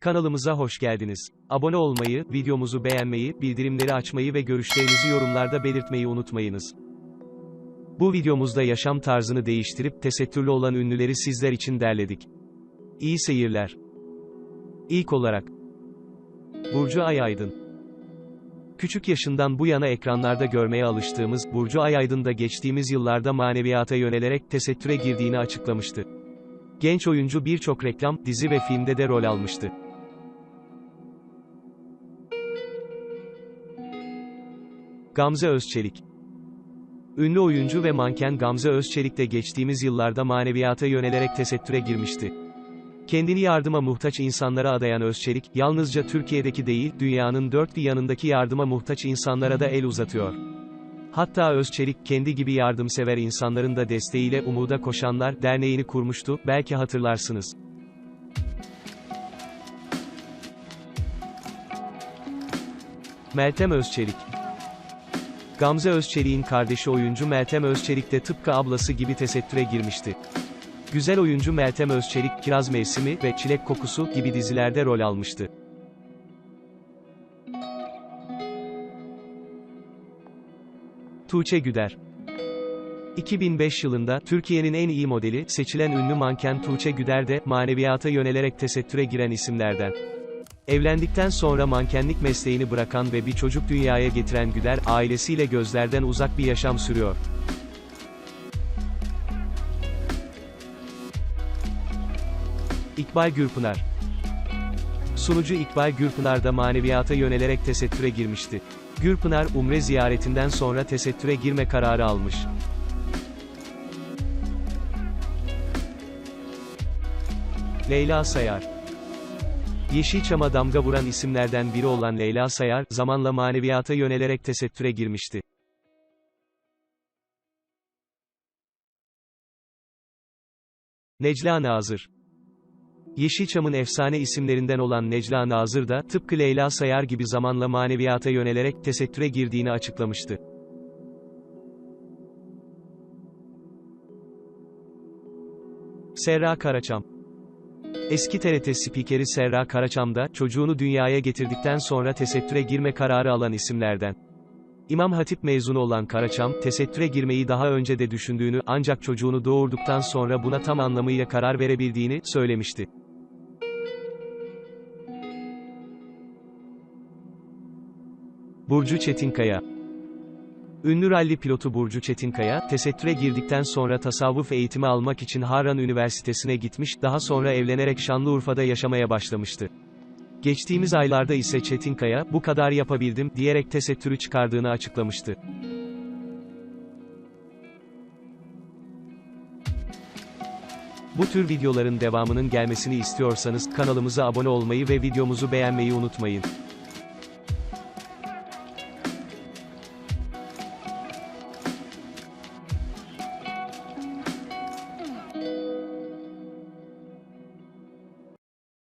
Kanalımıza hoş geldiniz. Abone olmayı, videomuzu beğenmeyi, bildirimleri açmayı ve görüşlerinizi yorumlarda belirtmeyi unutmayınız. Bu videomuzda yaşam tarzını değiştirip tesettürlü olan ünlüleri sizler için derledik. İyi seyirler. İlk olarak Burcu Ayaydın Küçük yaşından bu yana ekranlarda görmeye alıştığımız Burcu Ayaydın da geçtiğimiz yıllarda maneviyata yönelerek tesettüre girdiğini açıklamıştı. Genç oyuncu birçok reklam, dizi ve filmde de rol almıştı. Gamze Özçelik Ünlü oyuncu ve manken Gamze Özçelik de geçtiğimiz yıllarda maneviyata yönelerek tesettüre girmişti. Kendini yardıma muhtaç insanlara adayan Özçelik, yalnızca Türkiye'deki değil, dünyanın dört bir yanındaki yardıma muhtaç insanlara da el uzatıyor. Hatta Özçelik, kendi gibi yardımsever insanların da desteğiyle Umuda Koşanlar Derneği'ni kurmuştu, belki hatırlarsınız. Meltem Özçelik Gamze Özçelik'in kardeşi oyuncu Meltem Özçelik de tıpkı ablası gibi tesettüre girmişti. Güzel oyuncu Meltem Özçelik, Kiraz Mevsimi ve Çilek Kokusu gibi dizilerde rol almıştı. Tuğçe Güder 2005 yılında, Türkiye'nin en iyi modeli, seçilen ünlü manken Tuğçe Güder de, maneviyata yönelerek tesettüre giren isimlerden. Evlendikten sonra mankenlik mesleğini bırakan ve bir çocuk dünyaya getiren Güder, ailesiyle gözlerden uzak bir yaşam sürüyor. İkbal Gürpınar Sunucu İkbal Gürpınar da maneviyata yönelerek tesettüre girmişti. Gürpınar, umre ziyaretinden sonra tesettüre girme kararı almış. Leyla Sayar Yeşilçam'a damga vuran isimlerden biri olan Leyla Sayar, zamanla maneviyata yönelerek tesettüre girmişti. Necla Nazır Yeşilçam'ın efsane isimlerinden olan Necla Nazır da, tıpkı Leyla Sayar gibi zamanla maneviyata yönelerek tesettüre girdiğini açıklamıştı. Serra Karaçam Eski TRT spikeri Serra Karaçam da, çocuğunu dünyaya getirdikten sonra tesettüre girme kararı alan isimlerden. İmam Hatip mezunu olan Karaçam, tesettüre girmeyi daha önce de düşündüğünü, ancak çocuğunu doğurduktan sonra buna tam anlamıyla karar verebildiğini, söylemişti. Burcu Çetinkaya Ünlü ralli pilotu Burcu Çetinkaya, tesettüre girdikten sonra tasavvuf eğitimi almak için Harran Üniversitesi'ne gitmiş, daha sonra evlenerek Şanlıurfa'da yaşamaya başlamıştı. Geçtiğimiz aylarda ise Çetinkaya, bu kadar yapabildim, diyerek tesettürü çıkardığını açıklamıştı. Bu tür videoların devamının gelmesini istiyorsanız, kanalımıza abone olmayı ve videomuzu beğenmeyi unutmayın.